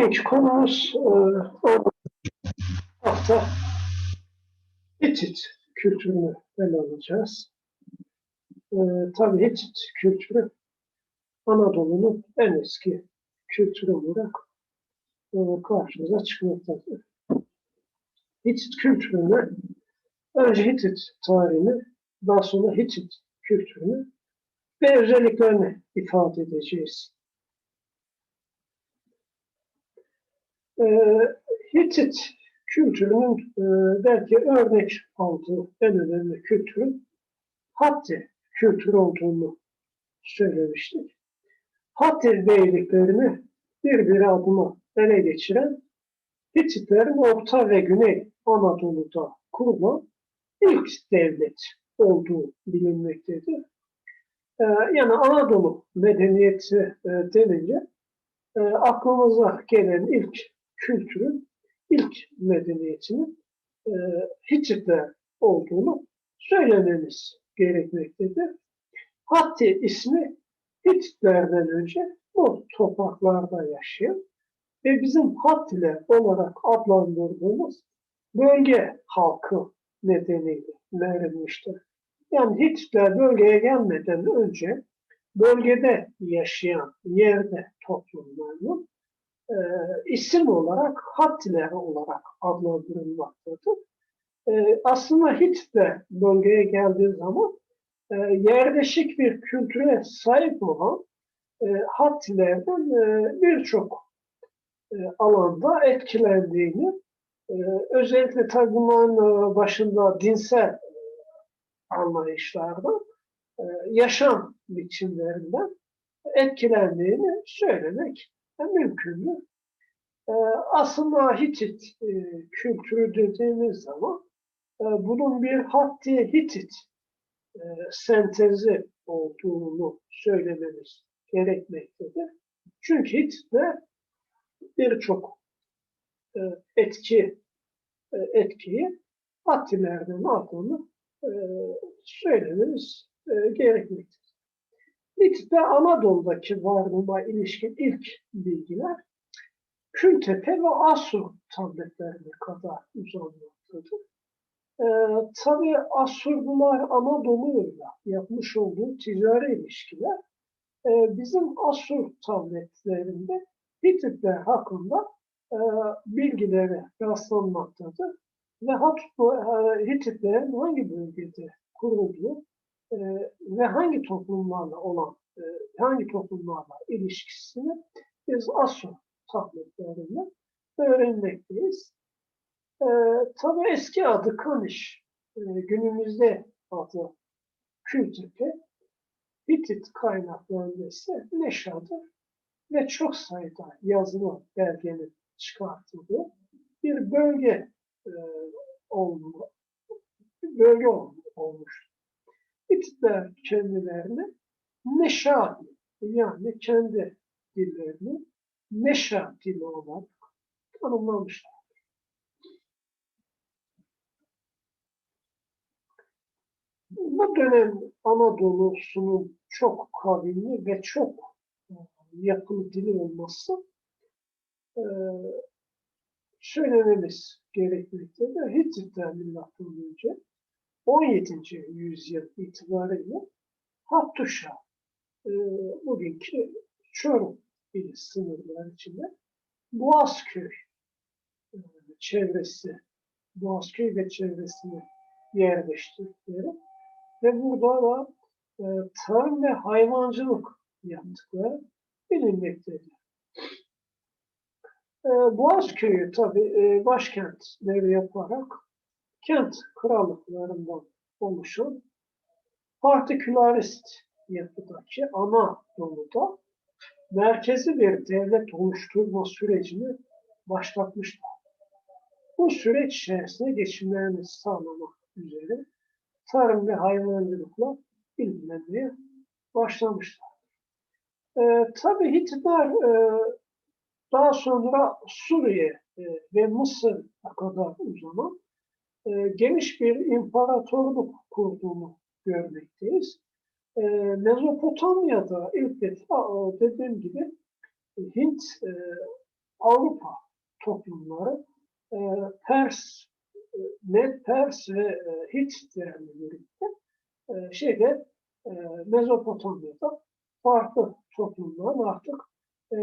Bugünkü konumuz e, hafta Hitit kültürünü ele alacağız. E, tabii Hitit kültürü Anadolu'nun en eski kültürü olarak e, karşımıza çıkmaktadır. Hitit kültürünü önce Hitit tarihini, daha sonra Hitit kültürünü ve özelliklerini ifade edeceğiz. Hitit kültürünün e, belki örnek aldığı en önemli kültürün Hatti kültürü olduğunu söylemiştik. Hatti beyliklerini bir bir adıma ele geçiren Hititlerin Orta ve Güney Anadolu'da kurulan ilk devlet olduğu bilinmektedir. Ee, yani Anadolu medeniyeti e, denince e, aklımıza gelen ilk kültürün, ilk medeniyetinin e, Hititler olduğunu söylememiz gerekmektedir. Hatti ismi Hititlerden önce bu topraklarda yaşayan ve bizim Hattiler olarak adlandırdığımız bölge halkı nedeniyle verilmiştir. Yani Hititler bölgeye gelmeden önce bölgede yaşayan yerde toplumlarının e, isim olarak Hattiler olarak adlandırılmaktadır. E, aslında Hititler bölgeye geldiği zaman e, yerleşik bir kültüre sahip olan e, Hattilerden e, birçok e, alanda etkilendiğini, e, özellikle tabi e, başında dinsel anlayışlarda e, yaşam biçimlerinden etkilendiğini söylemek mümkündür. E, aslında Hitit e, kültürü dediğimiz zaman bunun bir Hatti Hitit sentezi olduğunu söylememiz gerekmektedir. Çünkü Hititler birçok etki etkiyi Hattilerden aldığını söylememiz e, gerekmektedir. Hitit'te Anadolu'daki varlığına ilişkin ilk bilgiler Kültepe ve Asur tabletlerine kadar uzanmaktadır. E, Tabi Asurlular Anadolu'yla yapmış olduğu ticari ilişkiler e, bizim Asur tabletlerinde Hititler hakkında e, bilgilere rastlanmaktadır ve Hititlerin hangi bölgede kurulduğu e, ve hangi toplumlarla olan, e, hangi toplumlarla ilişkisini biz Asur tabletlerinde öğrenmekteyiz. E, tabii eski adı Kaniş, e, günümüzde adı Kültepe, Hitit kaynaklarında ise Neşa'dır ve çok sayıda yazılı belgenin çıkartıldığı bir bölge e, olma, bölge ol, olmuştur. Hititler kendilerini Neşa yani kendi dillerini Neşa dili olarak tanımlamışlar. Bu dönem Anadolu'sunun çok kavimli ve çok e, yakın dili olması e, söylememiz gerekmektedir. Hititler milattan önce 17. yüzyıl itibariyle Hattuşa e, bugünkü Çorum ili sınırları içinde Boğazköy e, çevresi Boğazköy ve çevresini yerleştirdikleri ve burada da e, tarım ve hayvancılık yaptıkları bilinmektedir. E, Boğazköy'ü tabi e, başkentleri yaparak kent krallıklarından oluşan partikülarist yapıdaki Anadolu'da merkezi bir devlet oluşturma sürecini başlatmışlar. Bu süreç içerisinde geçimlerini sağlamak üzere tarım ve hayvancılıkla ilgilenmeye başlamışlar. Ee, tabii Hititler e, daha sonra Suriye e, ve Mısır'a kadar uzanan e, geniş bir imparatorluk kurduğunu görmekteyiz. E, Mezopotamya'da defa dediğim gibi Hint Avrupa toplumları e, Pers, e, Med, Pers ve e, Hititlerle birlikte e, şeyde e, Mezopotamya'da farklı toplumların artık e,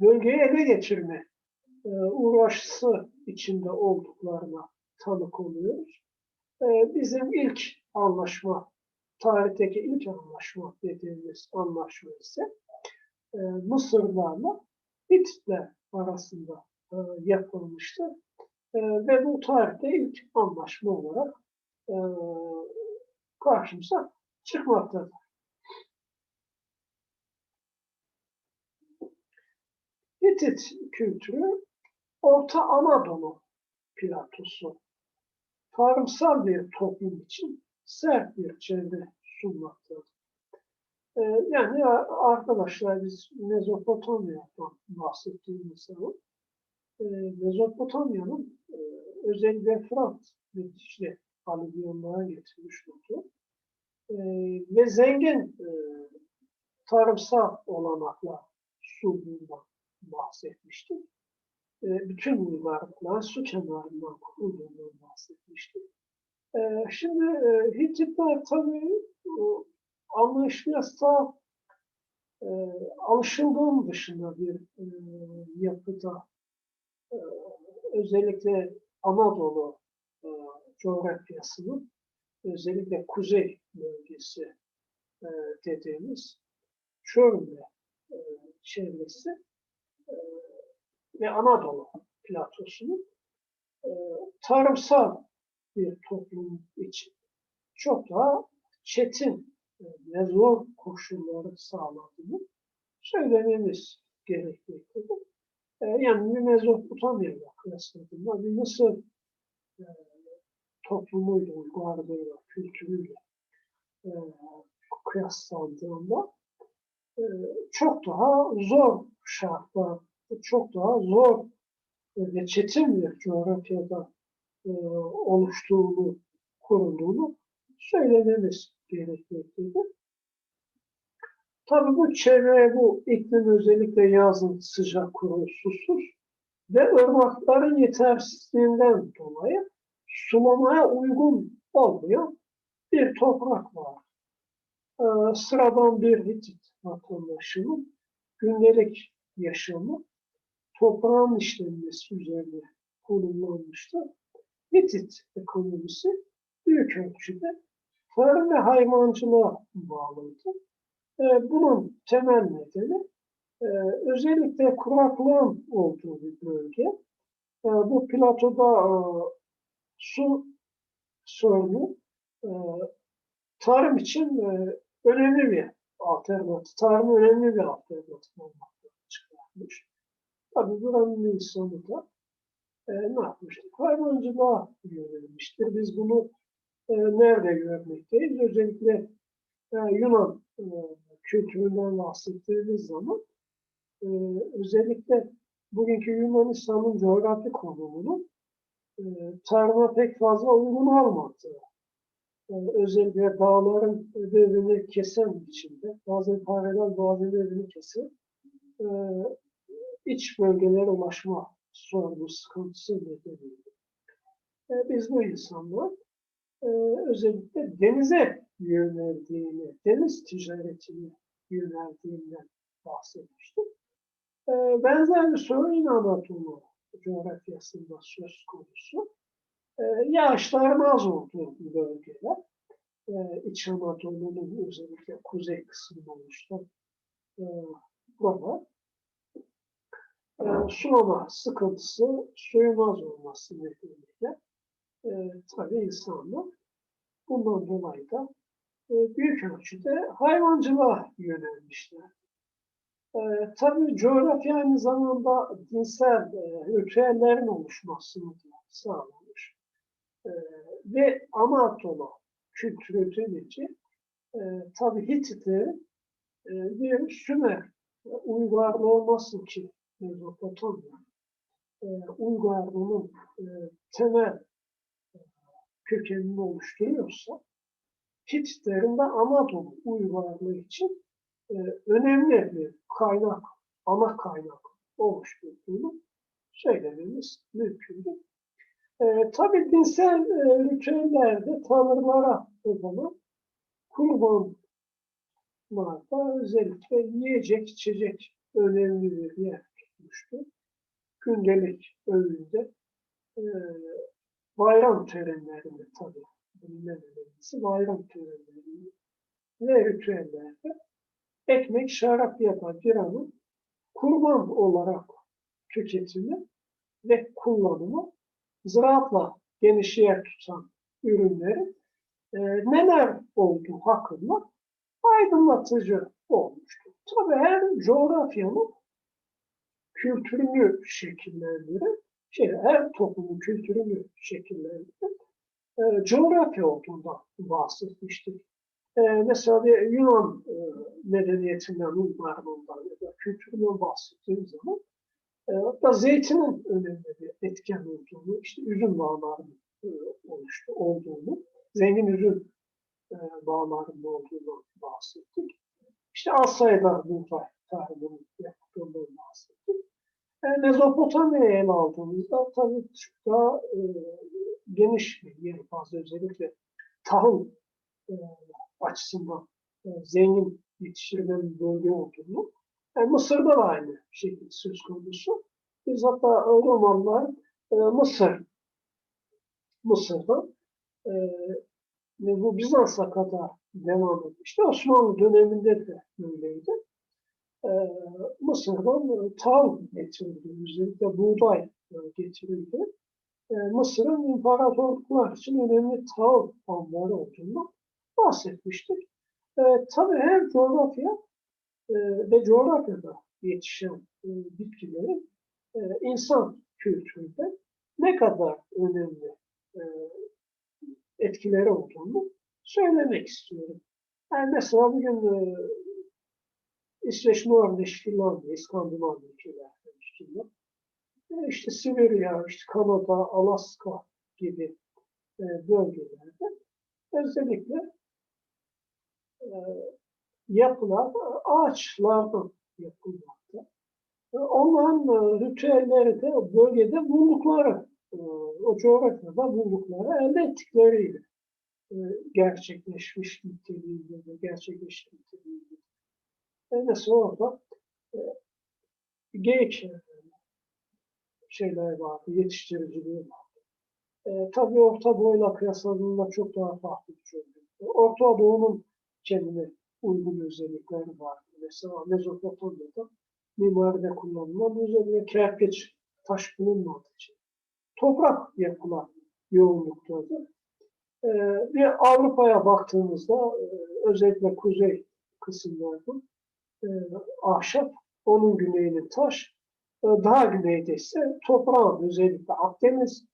bölgeyi ele geçirme e, uğraşısı içinde olduklarına tanık oluyoruz. E, bizim ilk anlaşma, tarihteki ilk anlaşma dediğimiz anlaşma ise e, Mısırlarla Hititler arasında e, yapılmıştı. E, ve bu tarihte ilk anlaşma olarak e, karşımıza çıkmaktadır. Hitit kültürü Orta Anadolu platosu tarımsal bir toplum için sert bir çevre sunmaktadır. Ee, yani arkadaşlar biz Mezopotamya'dan bahsettiğimiz zaman e, Mezopotamya'nın e, özellikle Fırat ve Dicle alüvyonlara getirmiş olduğu e, ve zengin e, tarımsal olanaklar sunduğundan bahsetmiştik. E, bütün uygarlıklar su kenarından kurulduğundan bahsetmiştik. E, şimdi e, Hititler tabii o, anlayışlısa e, alışıldığım dışında bir e, yapıda. E, özellikle Anadolu e, coğrafyasının özellikle kuzey bölgesi e, dediğimiz Çorum'da e, çevresi e, ve Anadolu platosunun e, tarımsal bir toplum için çok daha çetin e, ve zor koşulları sağladığını söylememiz gerekmektedir. E, yani bir Mezopotamya'yla kıyasladığında bir Mısır e, toplumuyla, uygarlığıyla, kültürüyle e, kıyaslandığında e, çok daha zor şartlar, çok daha zor ve çetin bir coğrafyada e, oluştuğunu, kurulduğunu söylememiz gerekmektedir. Tabii bu çevre, bu iklim özellikle yazın sıcak, kuru, susuz ve ırmakların yetersizliğinden dolayı sulamaya uygun olmayan bir toprak var. Ee, sıradan bir Hitit vatandaşının gündelik yaşamı toprağın işlenmesi üzerine konumlanmıştır. Hitit ekonomisi büyük ölçüde tarım ve hayvancılığa bağlıydı. Ee, bunun temel nedeni e, özellikle kuraklığın olduğu bir bölge. E, bu platoda e, su sorunu e, tarım için e, önemli bir alternatif, tarım önemli bir alternatif olmakta çıkarmış. Tabii buranın insanı da e, ne yapmıştır? Hayvancılığa yönelmiştir. Biz bunu e, nerede görmekteyiz? Özellikle e, Yunan e, kültüründen bahsettiğimiz zaman e, özellikle bugünkü Yunanistan'ın coğrafi konumunun e, tarıma pek fazla uygun olmadığı, e, özellikle dağların birbirini kesen biçimde, bazen paralel bazen birbirini kesen e, iç bölgelere ulaşma sorunu, sıkıntısı nedeniyle. E, biz bu insanlar e, özellikle denize yöneldiğini, deniz ticaretine yöneldiğinden bahsetmiştik. E, benzer bir sorun Anadolu coğrafyasında söz konusu. E, yağışların az olduğu bölgeler, e, İç Anadolu'nun özellikle kuzey kısmında oluşan e, e, sulama sıkıntısı suyun az olması nedeniyle e, tabii insanlar bundan dolayı da e, büyük ölçüde hayvancılığa yönelmişler. E, tabii coğrafya aynı zamanda dinsel e, ritüellerin oluşmasını sağlamış. E, ve Anadolu kültürü denici e, tabii Hititlerin e, bir Sümer uygarlığı olması için 1930'da e, Uygarlı'nın e, temel e, kökenini oluşturuyorsa Hititlerin de Anadolu Uygarlığı için e, önemli bir kaynak, ana kaynak oluşturduğunu söylememiz mümkündür. E, tabii dinsel e, ritüellerde tanrılara o zaman kurbanlarda özellikle yiyecek içecek önemli bir yer tutmuştu. Gündelik öğünde e, bayram törenlerinde tabii bilinen önemlisi bayram törenlerinde ve ritüellerde ekmek, şarap ya da biranın kurban olarak tüketimi ve kullanımı ziraatla geniş yer tutan ürünlerin e, neler olduğu hakkında aydınlatıcı olmuştur. Tabii her coğrafyanın kültürünü şekillendiren, şey, her toplumun kültürünü şekillendiren e, coğrafya olduğundan bahsetmiştik. E, mesela bir Yunan e, medeniyetinden, uygarlığından ya da kültüründen bahsettiğim zaman e, hatta zeytinin önemli bir etken olduğunu, işte üzüm bağlarının e, oluştu, olduğunu, zengin üzüm e, bağlarının olduğunu bahsettik. İşte az sayıda buğday tarımının yapıldığından bahsettik. Mezopotamya'yı ele aldığımızda tabii çok daha e, geniş bir yer fazla özellikle tahıl e, açısından e, zengin yetiştirilen bir bölge olduğunu e, Mısır'da da aynı şekilde söz konusu. Biz hatta Romanlar e, Mısır Mısır'da e, ve bu Bizans'a kadar devam etmişti. Osmanlı döneminde de böyleydi. E, Mısır'dan e, tahıl getirildi. Özellikle buğday e, getirildi. E, Mısır'ın imparatorluklar için önemli tahıl anları olduğunu bahsetmiştik. E, tabii her coğrafya e, ve coğrafyada yetişen bitkilerin insan kültüründe ne kadar önemli e, etkileri olduğunu söylemek istiyorum. Yani mesela bugün İsveç, Norveç, Finlandiya, İskandinav ülkeler demiştim e, işte Sibirya, işte Kanada, Alaska gibi e, bölgelerde özellikle e, yapılar ağaçlardan yapılmakta. E, onların e, ritüelleri de bölgede buldukları, e, o coğrafyada buldukları elde ettikleriyle e, gerçekleşmiş niteliğinde de gerçekleşmiş niteliğinde. Mesela orada e, geyik şeyler vardı, yetiştiriciliği vardı. E, tabii Orta Doğu'yla kıyasladığında çok daha farklı bir çözüm. Orta Doğu'nun kendine uygun özellikleri var. Mesela Mezopotamya'da mimaride kullanılan özellikle kerpiç, taş bulunmadığı için. Toprak yapılar yoğunluktadır. Ee, bir Avrupa'ya baktığımızda e, özellikle kuzey kısımlarda e, ahşap, onun güneyinin taş, e, daha güneyde ise toprağın özellikle Akdeniz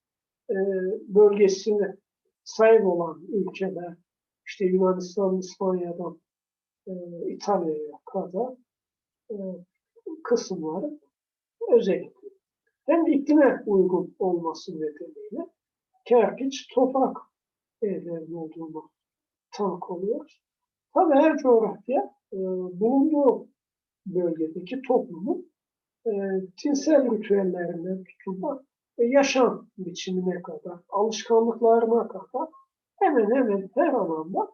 e, bölgesine sahip olan ülkeler, işte Yunanistan, İspanya'dan e, İtalya'ya kadar e, kısımları özellikle hem iklime uygun olması nedeniyle kerpiç, toprak evlerinin olduğunu tanık oluyoruz. Tabii her coğrafya e, bulunduğu bölgedeki toplumun e, tinsel ritüellerinden tutun e, yaşam biçimine kadar, alışkanlıklarına kadar hemen hemen her alanda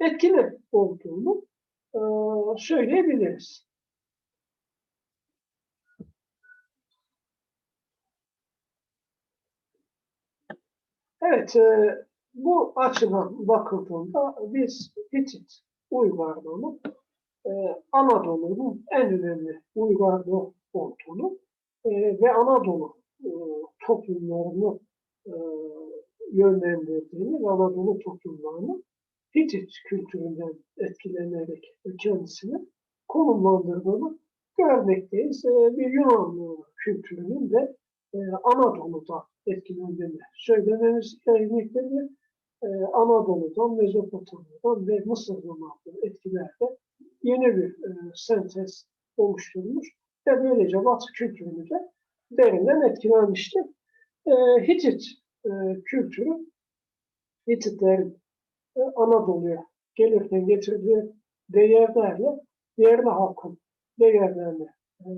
etkili olduğunu e, söyleyebiliriz. Evet, e, bu açıdan bakıldığında biz Hitit uygarlığını e, Anadolu'nun en önemli uygarlığı olduğunu e, ve Anadolu e, toplumlarını e, yönlendirdiğini ve Anadolu toplumlarını Hitit kültüründen etkilenerek kendisini konumlandırdığını görmekteyiz. E, bir Yunan kültürünün de e, Anadolu'da etkilendiğini söylememiz gerekmektedir. E, Anadolu'dan, Mezopotamya'dan ve Mısır'dan aldığı etkilerde yeni bir e, sentez oluşturmuş ve böylece Batı kültürünü de derinden etkilenmiştir. E, Hitit e, kültürü Hititlerin e, Anadolu'ya gelirken getirdiği değerlerle yerli halkın değerlerini e,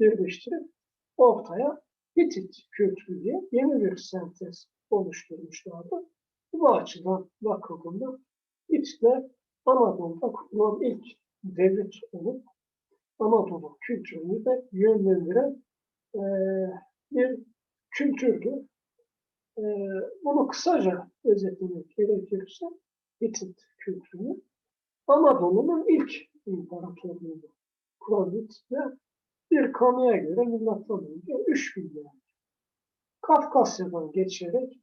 birleştirip ortaya Hitit kültürü diye yeni bir sentez oluşturmuşlardı. Bu açıdan bakıldığında Hititler Anadolu'da kurulan ilk devlet olup Anadolu kültürünü de yönlendiren e, bir kültürdü. E, bunu kısaca özetlemek gerekirse Hitit kültürünü Anadolu'nun ilk imparatorluğu kuran Hititler bir kanıya göre milattan önce 3000 yıl Kafkasya'dan geçerek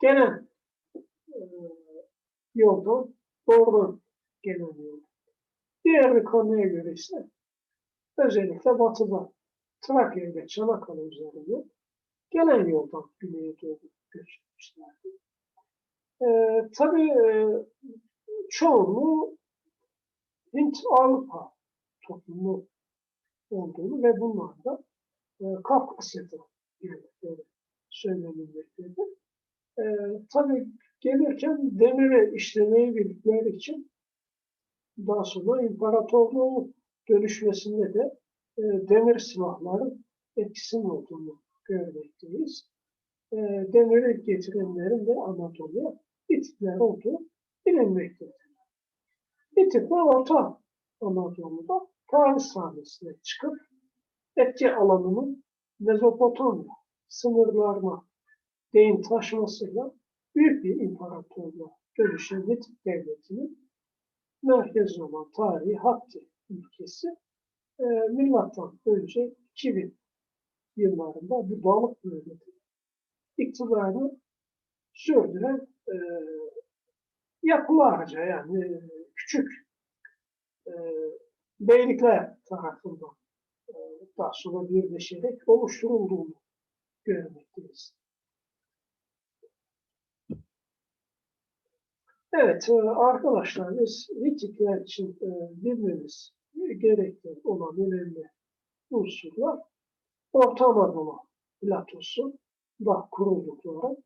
gelen e, yoldan doğrudan gelen yol. Diğer bir kanıya göre ise özellikle batıda Trakya ve Çanakkale üzerinde gelen yoldan güneye doğru göç etmişlerdi. Ee, tabii e, çoğunluğu Hint-Avrupa toplumu olduğunu ve bunlar da e, Kafkasya'da geldikleri söylenilmektedir. E, tabii gelirken demiri işlemeyi bildikleri için daha sonra imparatorluğun dönüşmesinde de e, demir silahların etkisinin olduğunu görmekteyiz. E, demiri getirenlerin de Anadolu'ya Hititler olduğu bilinmektedir. Hititler Orta Anadolu'da tarih sahnesine çıkıp etki alanının Mezopotamya sınırlarına değin taşmasıyla büyük bir imparatorluğa dönüşen Hitit devletinin merkezi olan tarihi Hatti ülkesi e, milattan önce 2000 yıllarında bu balık bölgede iktidarını sürdüren e, yapılarca yani e, küçük e, beylikler tarafından e, daha sonra birleşerek oluşturulduğunu görmekteyiz. Evet e, arkadaşlar biz Hititler için e, bilmemiz gerekli olan önemli unsurlar Orta Anadolu platosu da kuruldukları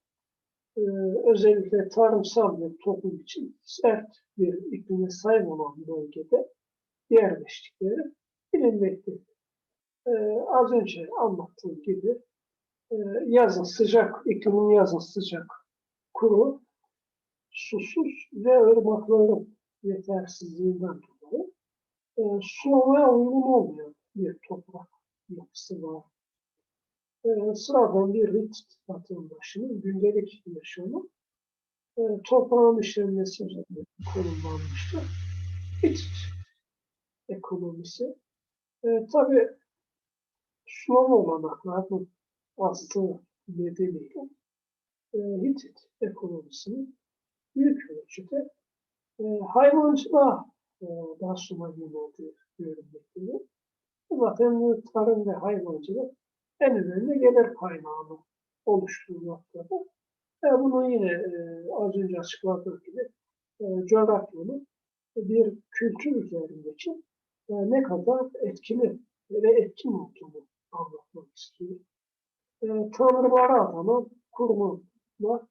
e, özellikle tarımsal bir toplum için sert bir iklime sahip olan bölgede yerleştikleri bilinmektedir. Az önce anlattığım gibi yazın sıcak, iklimin yazın sıcak, kuru, susuz ve ırmakların yetersizliğinden dolayı e, sulamaya uygun olmayan bir toprak yapısı var. E, sıradan bir Hitit vatandaşının gündelik yaşamı e, toprağın işlenmesi üzerine kurumlanmıştır. Hitit ekonomisi. E, tabii sulama olanaklarının azlığı nedeniyle e, Hitit ekonomisinin büyük ölçüde e, hayvancılığa e, daha sonra yöneldiği görülmektedir. Zaten tarım ve hayvancılık en önemli gelir kaynağını oluşturmaktadır. Ve bunu yine e, az önce açıkladığım gibi e, coğrafyanın bir kültür üzerindeki e, ne kadar etkili ve etkin olduğunu anlatmak istiyor. E, tanrılara adanan kurumlar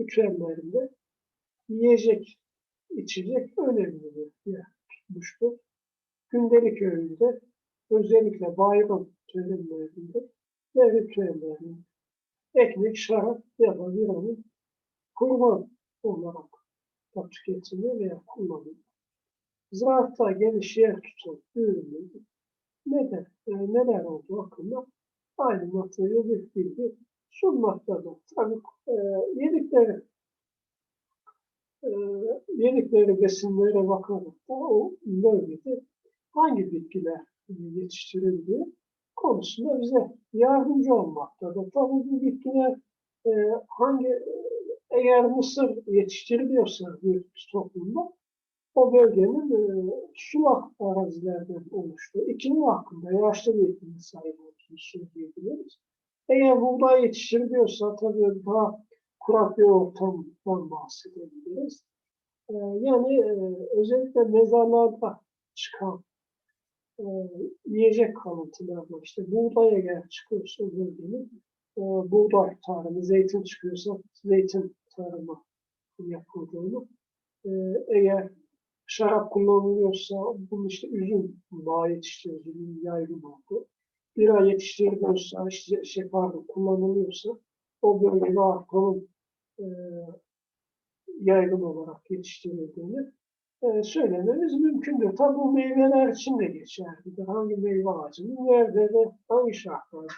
ritüellerinde yiyecek, içecek önemli bir yer tutmuştur. Gündelik öğünde özellikle bayram törenlerinde ve ritüellerinde ekmek, şarap ya da biranın kurban olarak da tüketimi veya kullanımı. Ziraatta geniş yer tutan ürünlerin neden, e, neler olduğu hakkında aydınlatıcı bir bilgi sunmaktadır. Tabii e, yedikleri e, yedikleri besinlere bakarak da o bölgede hangi bitkiler yetiştirildiği konusunda bize yardımcı olmaktadır. Tabii bu bitkiler e, hangi eğer mısır yetiştiriliyorsa bir toplumda o bölgenin e, sulak arazilerden oluştuğu, iklim hakkında yaşlı bir iklim sahibi olduğunu söyleyebiliriz. Eğer buğday yetiştiriliyorsa tabii daha kurak bir ortamdan bahsedebiliriz. E, yani e, özellikle mezarlarda çıkan e, yiyecek kalıntılarla işte buğday eğer çıkıyorsa bölgenin e, buğday tarımı, zeytin çıkıyorsa zeytin tarımı yapıldığını, e, eğer şarap kullanılıyorsa bunu işte üzüm bağı yetiştiriciliğin yaygın olduğu, bira yetiştiriliyorsa, işte, şey pardon, kullanılıyorsa o bölgede arpanın e, yaygın olarak yetiştirildiğini e, söylememiz mümkündür. Tabi bu meyveler için de geçerlidir. Hangi meyve ağacının nerede ve hangi şartlarda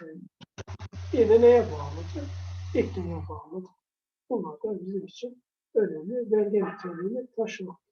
yine neye bağlıdır? İklime bağlıdır. Bunlar da bizim için önemli belge niteliğini taşımaktadır.